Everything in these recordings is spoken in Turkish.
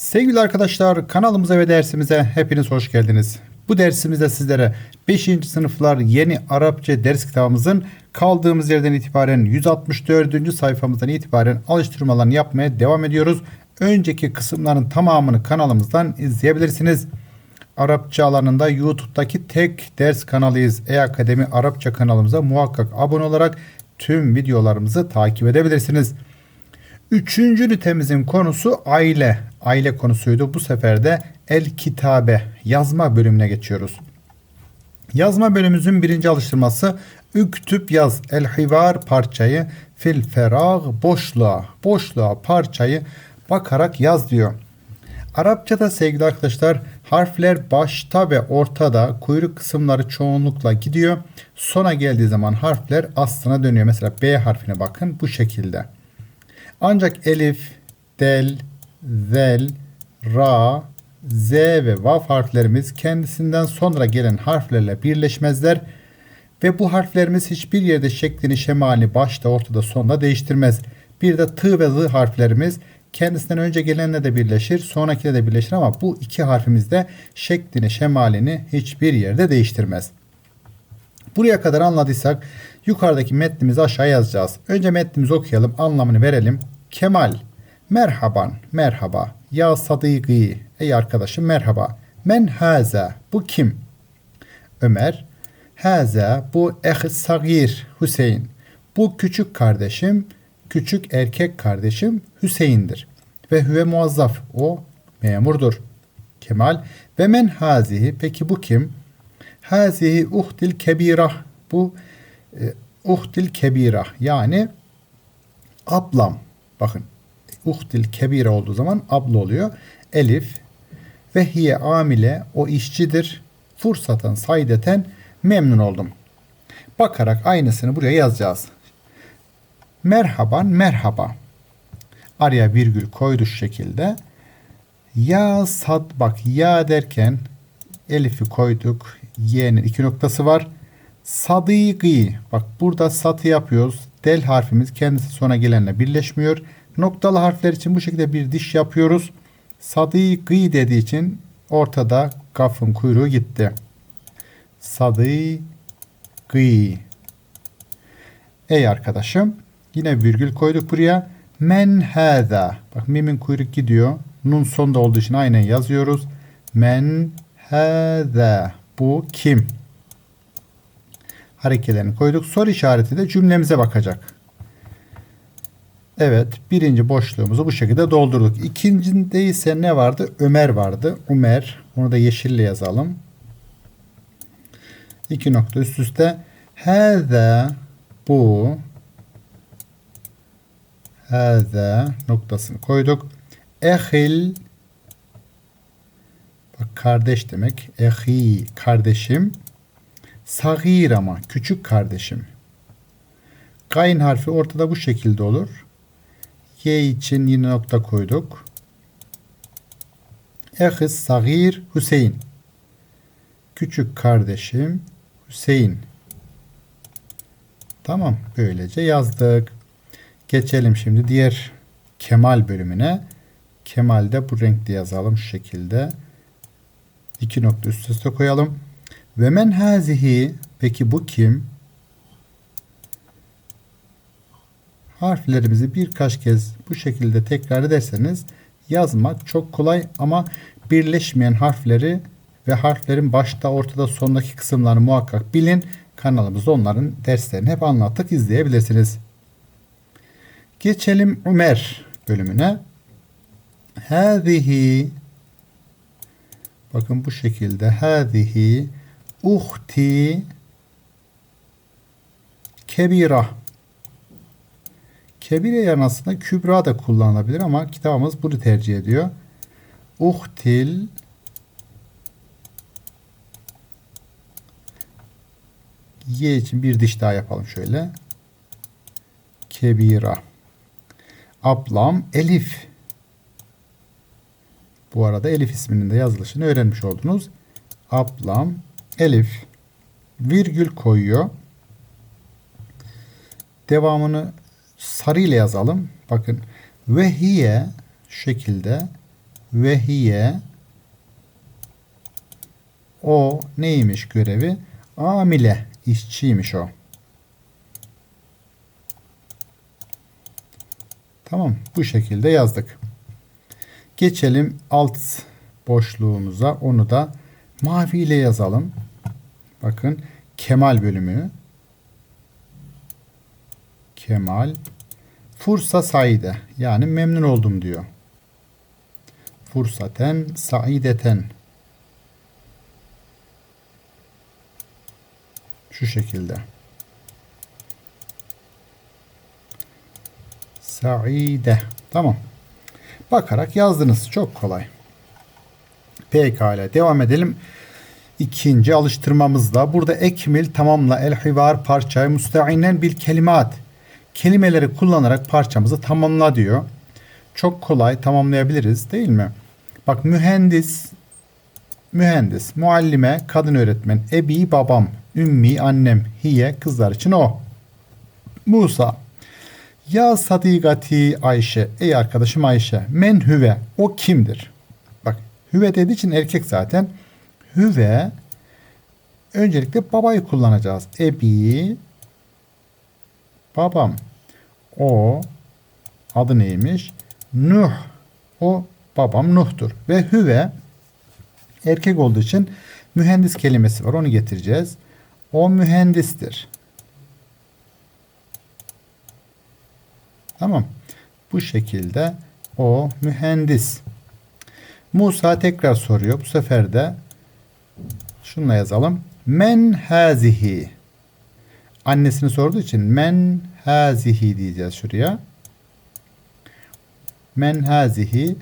Sevgili arkadaşlar kanalımıza ve dersimize hepiniz hoş geldiniz. Bu dersimizde sizlere 5. sınıflar yeni Arapça ders kitabımızın kaldığımız yerden itibaren 164. sayfamızdan itibaren alıştırmalarını yapmaya devam ediyoruz. Önceki kısımların tamamını kanalımızdan izleyebilirsiniz. Arapça alanında YouTube'daki tek ders kanalıyız. E-Akademi Arapça kanalımıza muhakkak abone olarak tüm videolarımızı takip edebilirsiniz. Üçüncü ünitemizin konusu aile. Aile konusuydu. Bu sefer de el kitabe yazma bölümüne geçiyoruz. Yazma bölümümüzün birinci alıştırması üktüp yaz el hivar parçayı fil ferag boşluğa boşluğa parçayı bakarak yaz diyor. Arapçada sevgili arkadaşlar harfler başta ve ortada kuyruk kısımları çoğunlukla gidiyor. Sona geldiği zaman harfler aslına dönüyor. Mesela B harfine bakın bu şekilde. Ancak elif, del, zel, ra, z ve vav harflerimiz kendisinden sonra gelen harflerle birleşmezler ve bu harflerimiz hiçbir yerde şeklini, şemali başta, ortada, sonda değiştirmez. Bir de t ve z harflerimiz kendisinden önce gelenle de birleşir, sonrakiyle de birleşir ama bu iki harfimiz de şeklini, şemalini hiçbir yerde değiştirmez. Buraya kadar anladıysak yukarıdaki metnimizi aşağı yazacağız. Önce metnimizi okuyalım, anlamını verelim. Kemal, merhaban, merhaba. Ya sadiki, ey arkadaşım merhaba. Men haza, bu kim? Ömer, haza, bu eh sagir, Hüseyin. Bu küçük kardeşim, küçük erkek kardeşim Hüseyin'dir. Ve hüve muazzaf, o memurdur. Kemal, ve men hazihi, peki bu kim? Hazihi uhtil kebira, bu e, uhtil kebira yani ablam. Bakın uhtil kebire olduğu zaman abla oluyor. Elif ve hiye amile o işçidir. Fırsatan saydeten memnun oldum. Bakarak aynısını buraya yazacağız. Merhaban merhaba. Araya virgül koydu şu şekilde. Ya sad bak ya derken elifi koyduk. Y'nin iki noktası var. Sadiki. Bak burada satı yapıyoruz. Del harfimiz kendisi sona gelenle birleşmiyor. Noktalı harfler için bu şekilde bir diş yapıyoruz. Sadiki dediği için ortada gafın kuyruğu gitti. Sadiki. Ey arkadaşım. Yine virgül koyduk buraya. Men hâzâ. Bak mimin kuyruk gidiyor. Nun sonda olduğu için aynen yazıyoruz. Men hâzâ. Bu kim? Harekelerini koyduk. Soru işareti de cümlemize bakacak. Evet birinci boşluğumuzu bu şekilde doldurduk. İkincinde ise ne vardı? Ömer vardı. Ömer. Onu da yeşille yazalım. İki nokta üst üste. Hâzâ bu Hâzâ noktasını koyduk. Ehil bak kardeş demek. Ehi kardeşim. Sagir ama küçük kardeşim. Gayn harfi ortada bu şekilde olur. Y için yine nokta koyduk. Ehis sagir Hüseyin. Küçük kardeşim Hüseyin. Tamam böylece yazdık. Geçelim şimdi diğer Kemal bölümüne. Kemal'de bu renkte yazalım şu şekilde. İki nokta üst üste koyalım. Ve men hazihi peki bu kim? Harflerimizi birkaç kez bu şekilde tekrar ederseniz yazmak çok kolay ama birleşmeyen harfleri ve harflerin başta, ortada, sondaki kısımlarını muhakkak bilin. Kanalımızda onların derslerini hep anlattık izleyebilirsiniz. Geçelim Ömer bölümüne. Hâzihi bakın bu şekilde hâzihi uhti kebira kebire yerine aslında kübra da kullanılabilir ama kitabımız bunu tercih ediyor. Uhtil Y için bir diş daha yapalım şöyle. Kebira. Ablam Elif. Bu arada Elif isminin de yazılışını öğrenmiş oldunuz. Ablam Elif virgül koyuyor. Devamını sarı ile yazalım. Bakın ve hiye şekilde ve hiye o neymiş görevi? Amile işçiymiş o. Tamam bu şekilde yazdık. Geçelim alt boşluğumuza. Onu da mavi ile yazalım. Bakın Kemal bölümü. Kemal. Fursa saide. Yani memnun oldum diyor. Fursaten saideten. Şu şekilde. Saide. Tamam. Bakarak yazdınız. Çok kolay. Pekala. Devam edelim. İkinci alıştırmamızda burada ekmil tamamla el hivar parçayı müsteinen bil kelimat. Kelimeleri kullanarak parçamızı tamamla diyor. Çok kolay tamamlayabiliriz değil mi? Bak mühendis, mühendis, muallime, kadın öğretmen, ebi babam, ümmi annem, hiye kızlar için o. Musa, ya sadigati Ayşe, ey arkadaşım Ayşe, men hüve, o kimdir? Bak hüve dediği için erkek zaten. Hüve, öncelikle babayı kullanacağız. Ebi, babam. O, adı neymiş? Nuh, o babam Nuh'tur. Ve hüve, erkek olduğu için mühendis kelimesi var, onu getireceğiz. O mühendistir. Tamam. Bu şekilde o mühendis. Musa tekrar soruyor. Bu sefer de şununla yazalım. Men hazihi. Annesini sorduğu için men hazihi diyeceğiz şuraya. Men hazihi.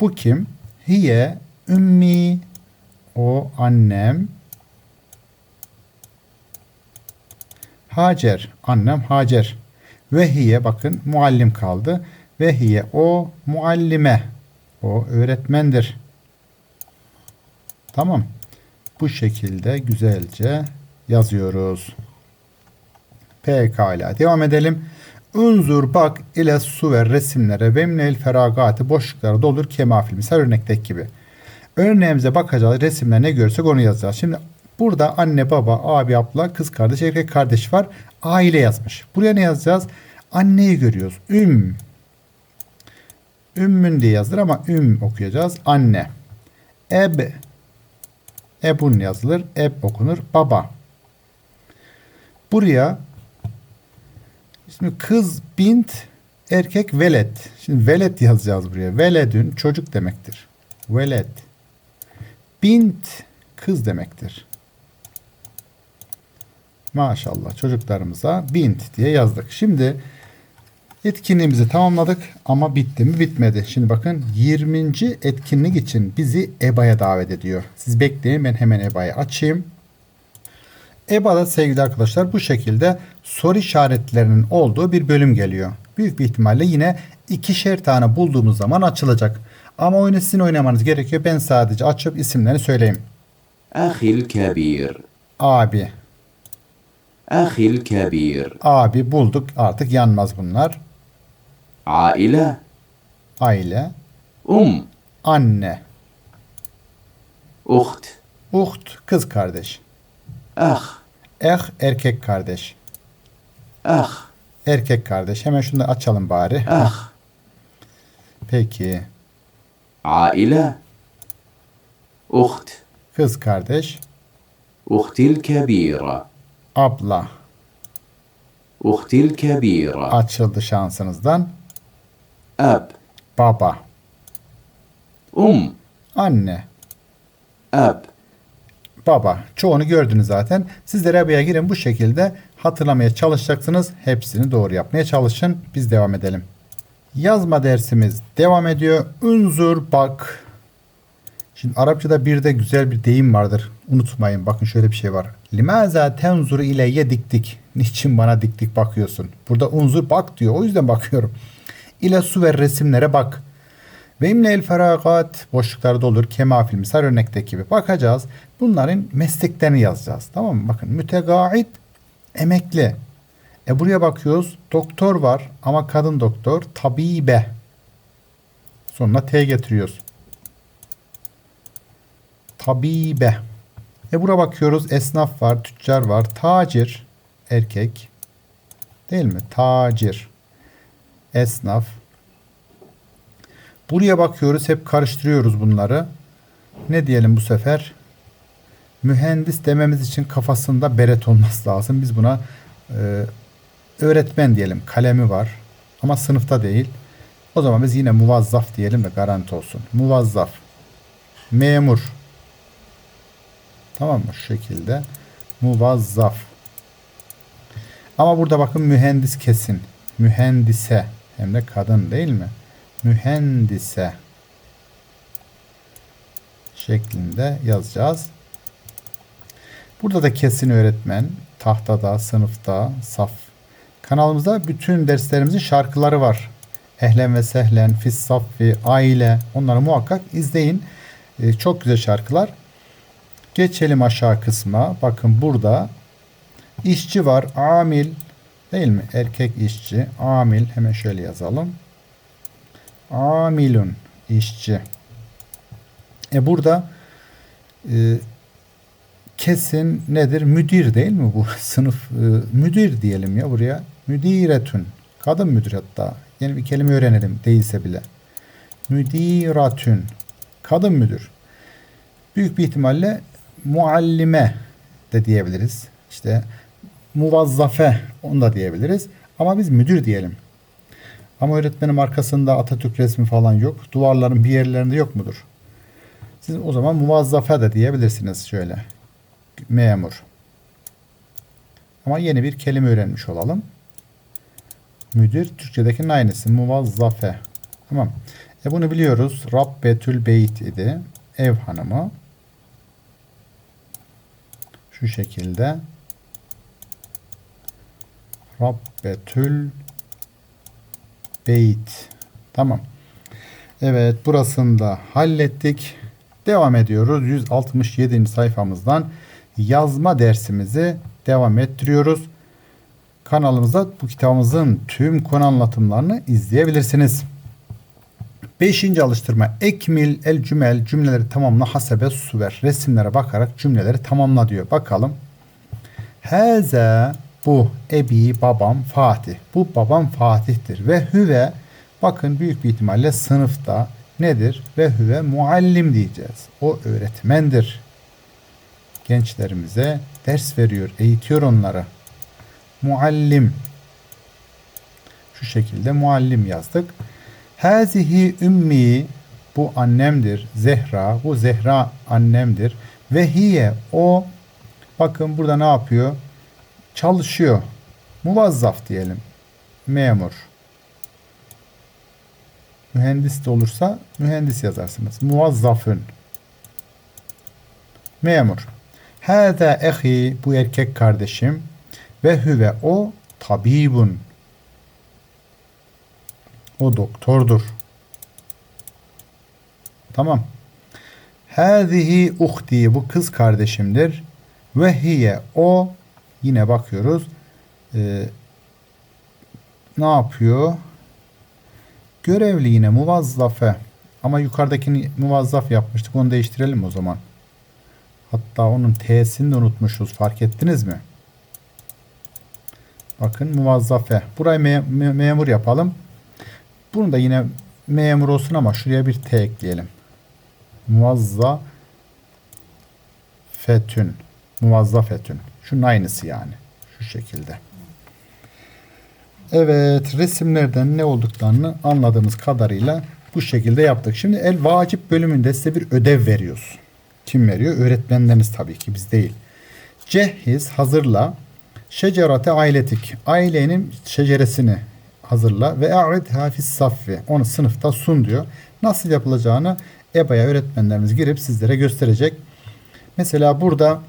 Bu kim? Hiye ümmi. O annem. Hacer. Annem Hacer. Vehiye bakın muallim kaldı. Vehiye o muallime. O öğretmendir. Tamam. Bu şekilde güzelce yazıyoruz. Pekala. Devam edelim. Unzur bak ile su ve resimlere ve minel feragati boşluklara doldur kemafil. Misal örnekteki gibi. Örneğimize bakacağız. Resimler ne görsek onu yazacağız. Şimdi burada anne, baba, abi, abla, kız kardeş, erkek kardeş var. Aile yazmış. Buraya ne yazacağız? Anneyi görüyoruz. Üm. Ümmün diye yazılır ama üm okuyacağız. Anne. Eb. Ebun yazılır. Eb okunur. Baba. Buraya şimdi kız bint erkek velet. Şimdi velet yazacağız buraya. Veledün çocuk demektir. Veled. Bint kız demektir. Maşallah çocuklarımıza bint diye yazdık. Şimdi etkinliğimizi tamamladık ama bitti mi bitmedi. Şimdi bakın 20. etkinlik için bizi EBA'ya davet ediyor. Siz bekleyin ben hemen EBA'yı açayım. EBA'da sevgili arkadaşlar bu şekilde soru işaretlerinin olduğu bir bölüm geliyor. Büyük bir ihtimalle yine ikişer tane bulduğumuz zaman açılacak. Ama oyunu sizin oynamanız gerekiyor. Ben sadece açıp isimlerini söyleyeyim. Ahil Kabir. Abi. Ahil Kabir. Abi bulduk artık yanmaz bunlar. Aile. Aile. Um. Anne. Uht. Uht kız kardeş. Ah. Eh erkek kardeş. Ah. Erkek kardeş. Hemen şunu da açalım bari. Ah. ah. Peki. Aile. Uht. Kız kardeş. Uhtil kebira. Abla. Uhtil kebira. Açıldı şansınızdan. Ab. Baba. Um. Anne. Ab. Baba. Çoğunu gördünüz zaten. Siz de Rabia'ya girin bu şekilde hatırlamaya çalışacaksınız. Hepsini doğru yapmaya çalışın. Biz devam edelim. Yazma dersimiz devam ediyor. Unzur bak. Şimdi Arapçada bir de güzel bir deyim vardır. Unutmayın. Bakın şöyle bir şey var. Limaza tenzuru ileyye diktik. Niçin bana dik dik bakıyorsun? Burada unzur bak diyor. O yüzden bakıyorum. İle su ve resimlere bak. Ve imle el feragat boşluklarda olur. Kema filmi sar örnekteki gibi. Bakacağız. Bunların mesleklerini yazacağız. Tamam mı? Bakın mütegait emekli. E buraya bakıyoruz. Doktor var ama kadın doktor. Tabibe. Sonuna T getiriyoruz. tabibe. E bura bakıyoruz. Esnaf var, tüccar var. Tacir erkek. Değil mi? Tacir. Esnaf. Buraya bakıyoruz. Hep karıştırıyoruz bunları. Ne diyelim bu sefer? Mühendis dememiz için kafasında beret olması lazım. Biz buna e, öğretmen diyelim. Kalemi var. Ama sınıfta değil. O zaman biz yine muvazzaf diyelim de garanti olsun. Muvazzaf. Memur. Tamam mı? Şu şekilde. Muvazzaf. Ama burada bakın mühendis kesin. Mühendise. Hem de kadın değil mi? Mühendise. Şeklinde yazacağız. Burada da kesin öğretmen. Tahtada, sınıfta, saf. Kanalımızda bütün derslerimizin şarkıları var. Ehlen ve sehlen, fis saffi, aile. Onları muhakkak izleyin. Ee, çok güzel şarkılar. Geçelim aşağı kısma. Bakın burada işçi var. Amil değil mi? Erkek işçi. Amil. Hemen şöyle yazalım. Amilun. işçi. E burada e, kesin nedir? Müdür değil mi bu? Sınıf e, müdür diyelim ya buraya. Müdiretün. Kadın müdür hatta. Yeni bir kelime öğrenelim değilse bile. Müdiratün. Kadın müdür. Büyük bir ihtimalle muallime de diyebiliriz. İşte muvazzafe onu da diyebiliriz. Ama biz müdür diyelim. Ama öğretmenin arkasında Atatürk resmi falan yok. Duvarların bir yerlerinde yok mudur? Siz o zaman muvazzafe de diyebilirsiniz şöyle. Memur. Ama yeni bir kelime öğrenmiş olalım. Müdür Türkçedekinin aynısı. Muvazzafe. Tamam. E bunu biliyoruz. Rabbetül Beyt idi. Ev hanımı. Şu şekilde. Rabbetül Beyt. Tamam. Evet burasını da hallettik. Devam ediyoruz. 167. sayfamızdan yazma dersimizi devam ettiriyoruz. Kanalımızda bu kitabımızın tüm konu anlatımlarını izleyebilirsiniz. Beşinci alıştırma. Ekmil el cümel cümleleri tamamla hasebe suver. Resimlere bakarak cümleleri tamamla diyor. Bakalım. Heze bu ebi babam Fatih. Bu babam Fatih'tir. Ve hüve bakın büyük bir ihtimalle sınıfta nedir? Ve hüve muallim diyeceğiz. O öğretmendir. Gençlerimize ders veriyor, eğitiyor onları. Muallim. Şu şekilde muallim yazdık. Hazihi ümmi bu annemdir. Zehra bu Zehra annemdir. Ve hiye o bakın burada ne yapıyor? Çalışıyor. Muvazzaf diyelim. Memur. Mühendis de olursa mühendis yazarsınız. Muvazzafın. Memur. Hâzâ ehi bu erkek kardeşim ve hüve o tabibun. O doktordur. Tamam. Hâzihi uhti bu kız kardeşimdir. Ve hiye o yine bakıyoruz. Ee, ne yapıyor? Görevli yine muvazzafe. Ama yukarıdakini muvazzaf yapmıştık. Onu değiştirelim o zaman. Hatta onun T'sini de unutmuşuz. Fark ettiniz mi? Bakın muvazzafe. Burayı me- me- memur yapalım. Bunu da yine memur olsun ama şuraya bir T ekleyelim. Muvazzafetün. Muvazzafetün. Şunun aynısı yani. Şu şekilde. Evet resimlerden ne olduklarını anladığımız kadarıyla bu şekilde yaptık. Şimdi el vacip bölümünde size bir ödev veriyoruz. Kim veriyor? Öğretmenleriniz tabii ki biz değil. Cehiz hazırla. Şecerate ailetik. Ailenin şeceresini hazırla ve e'rid hafis saffi. Onu sınıfta sun diyor. Nasıl yapılacağını EBA'ya öğretmenlerimiz girip sizlere gösterecek. Mesela burada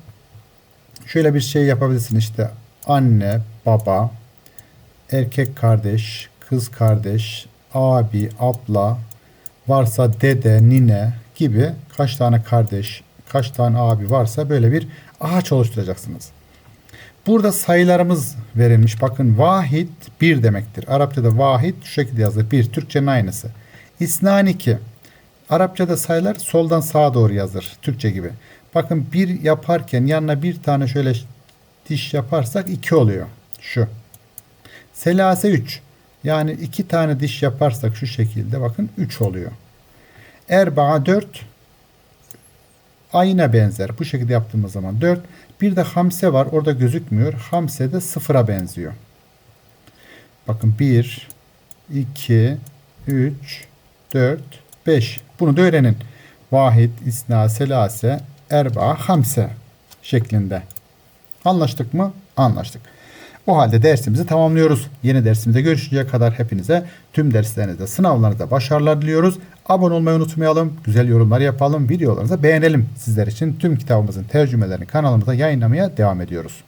şöyle bir şey yapabilirsin işte anne, baba, erkek kardeş, kız kardeş, abi, abla, varsa dede, nine gibi kaç tane kardeş, kaç tane abi varsa böyle bir ağaç oluşturacaksınız. Burada sayılarımız verilmiş. Bakın vahid bir demektir. Arapçada vahid şu şekilde yazılır. Bir. Türkçenin aynısı. İsnan iki. Arapçada sayılar soldan sağa doğru yazılır. Türkçe gibi. Bakın bir yaparken yanına bir tane şöyle diş yaparsak iki oluyor. Şu. Selase 3. Yani iki tane diş yaparsak şu şekilde bakın 3 oluyor. Erba'a 4 ayna benzer. Bu şekilde yaptığımız zaman 4. Bir de hamse var. Orada gözükmüyor. Hamse de sıfıra benziyor. Bakın 1, 2, 3, 4, 5. Bunu da öğrenin. Vahid, isna, selase, erba, hamse şeklinde. Anlaştık mı? Anlaştık. O halde dersimizi tamamlıyoruz. Yeni dersimizde görüşünceye kadar hepinize tüm derslerinizde, sınavlarınızda başarılar diliyoruz. Abone olmayı unutmayalım. Güzel yorumlar yapalım. Videolarınızı beğenelim. Sizler için tüm kitabımızın tercümelerini kanalımıza yayınlamaya devam ediyoruz.